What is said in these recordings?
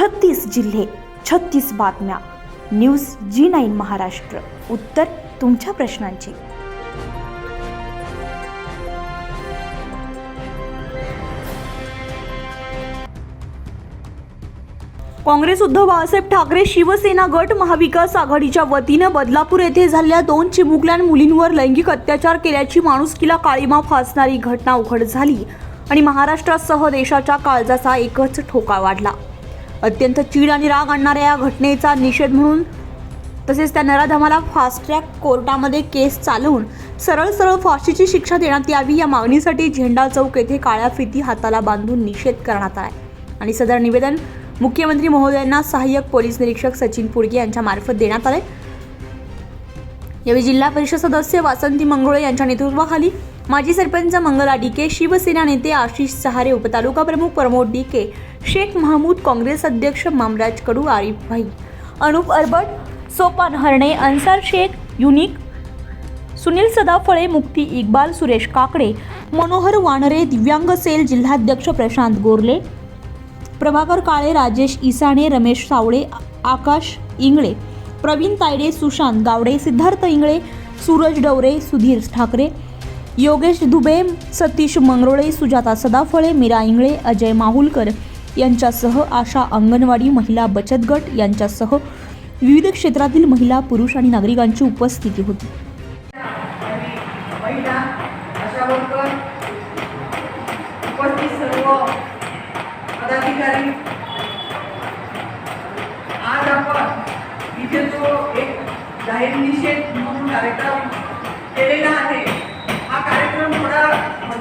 छत्तीस जिल्हे छत्तीस बातम्या. न्यूज जी नाईन महाराष्ट्र. उत्तर तुमच्या प्रश्नांची. काँग्रेस उद्धव बाळासाहेब ठाकरे शिवसेना गट महाविकास आघाडीच्या वतीनं बदलापूर येथे झालेल्या दोन चिमुकल्यान मुलींवर लैंगिक अत्याचार केल्याची माणुसकीला काळीमा फासणारी घटना उघड झाली आणि महाराष्ट्रासह देशाच्या काळजाचा एकच ठोका वाढला. अत्यंत चीड आणि राग आणणाऱ्या या घटनेचा निषेध म्हणून तसेच त्या नराधमाला फास्ट ट्रॅक कोर्टामध्ये केस चालवून सरळ सरळ फाशीची शिक्षा देण्यात यावी या मागणीसाठी झेंडा चौक येथे काळ्या फिती हाताला बांधून निषेध करण्यात आला आणि सदर निवेदन मुख्यमंत्री महोदयांना सहाय्यक पोलीस निरीक्षक सचिन पुडगे यांच्या मार्फत देण्यात आले यावेळी जिल्हा परिषद सदस्य वासंती मंगोळे यांच्या नेतृत्वाखाली माजी सरपंच मंगला डीके शिवसेना नेते आशिष सहारे उपतालुका प्रमुख प्रमोद डीके शेख महमूद काँग्रेस अध्यक्ष मामराज कडू आरिफ भाई अनुप अरबट सोपान हरणे अन्सार शेख युनिक सुनील सदाफळे मुक्ती इक्बाल सुरेश काकडे मनोहर वानरे दिव्यांग सेल जिल्हाध्यक्ष प्रशांत गोरले प्रभाकर काळे राजेश इसाणे रमेश सावळे आकाश इंगळे प्रवीण तायडे सुशांत गावडे सिद्धार्थ इंगळे सूरज डवरे सुधीर ठाकरे योगेश दुबे सतीश मंगरोळे सुजाता सदाफळे मीरा इंगळे अजय माहुलकर यांच्यासह आशा अंगणवाडी महिला बचत गट यांच्यासह विविध क्षेत्रातील महिला पुरुष आणि नागरिकांची उपस्थिती होती. उपस्थित सर्व पदाधिकारी आज तिथे जो एक जाहीर निषेध म्हणून कार्यक्रम केलेला आहे हा कार्यक्रम थोडा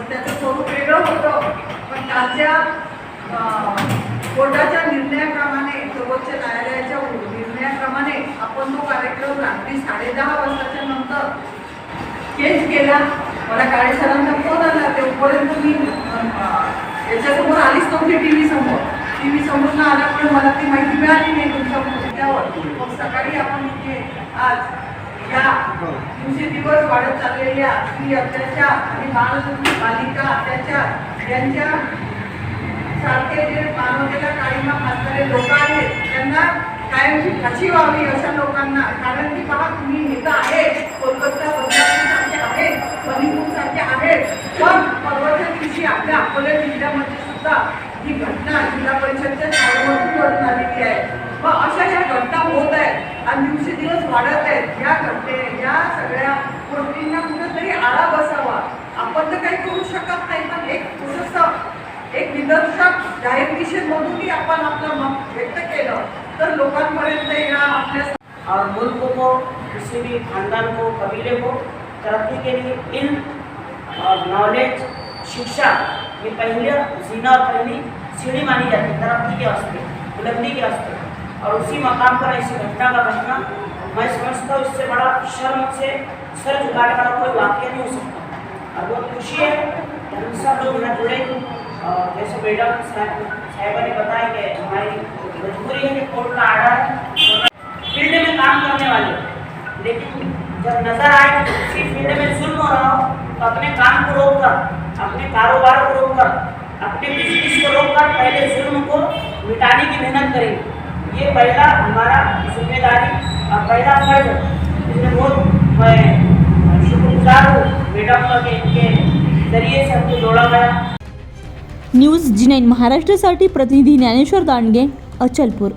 त्याचं स्वरूप वेगळं होतं पण कालच्या कोर्टाच्या निर्णयाप्रमाणे सर्वोच्च न्यायालयाच्या निर्णयाप्रमाणे आपण तो कार्यक्रम रात्री साडेदहा वाजताच्या नंतर चेंज केला. मला काळे सरांचा फोन आला तेव्हापर्यंत मी याच्यासमोर आलीच नव्हती टी व्ही समोर. टी व्ही समोर न आल्यामुळे मला ती माहिती मिळाली नाही तुमच्या मुद्द्यावर. मग सकाळी आपण इथे आज या दिवसेदिवस वाढत चाललेल्या स्त्री अत्याचार आणि बालसुद्धी बालिका अत्याचार यांच्या सारखे जे मानवतेला काळीमा फासणारे लोक आहेत त्यांना कायमची फाशी व्हावी अशा लोकांना. कारण की पहा तुम्ही नेता आहे कोलकाता सारखे आहेत मणिपूर सारखे आहेत पण परवाच्या दिवशी आपल्या अकोला जिल्ह्यामध्ये सुद्धा ही घटना जिल्हा परिषदच्या शाळेमधून घडून आलेली आहे मग अशा ज्या घटना होत आहेत आणि दिवसेदिवस वाढत आहेत. या घटने या सगळ्या गोष्टींना कुठेतरी आळा बसावा. आपण तर काही करू शकत नाही पण एक थोडंसं एक निदर्शक जाहीर निषेधमधूनही आपण आपलं मत व्यक्त केलं तर लोकांपर्यंत या आपल्या और मुल्क को किसी भी खानदान को कबीले को तरक्की के लिए इल्म और नॉलेज शिक्षा ये पहले जीना और पहली सीढ़ी मानी जाती है तरक्की के वास्ते बुलंदी के वास्ते और उसी मकाम पर ऐसी घटना का घटना मैं समझता हूँ इससे बड़ा शर्म से सर झुकाने वाला कोई वाक्य नहीं हो सकता। और बहुत खुशी है हम सब लोग यहाँ जुड़े। और जैसे मैडम साहब ने बताया कि हमारी मजबूरी है कि कोर्ट का आर्डर है, फ़ील्ड में काम करने वाले। लेकिन जब नज़र आए कि उसी फ़ील्ड में जुल्म हो रहा हो तो अपने काम को रोक कर अपने कारोबार को रोक कर अपने बिज़नेस को रोक कर पहले जुल्म को मिटाने की मेहनत करेंगे। ये पहला हमारा जिम्मेदारी और पहला फर्ज इसमें बहुत मैं शुक्रगुजार हूँ मैडम के इनके जरिए से हमको जोड़ा गया। न्यूज जी नाईन महाराष्ट्रासाठी प्रतिनिधी ज्ञानेश्वर दांडगे अचलपूर।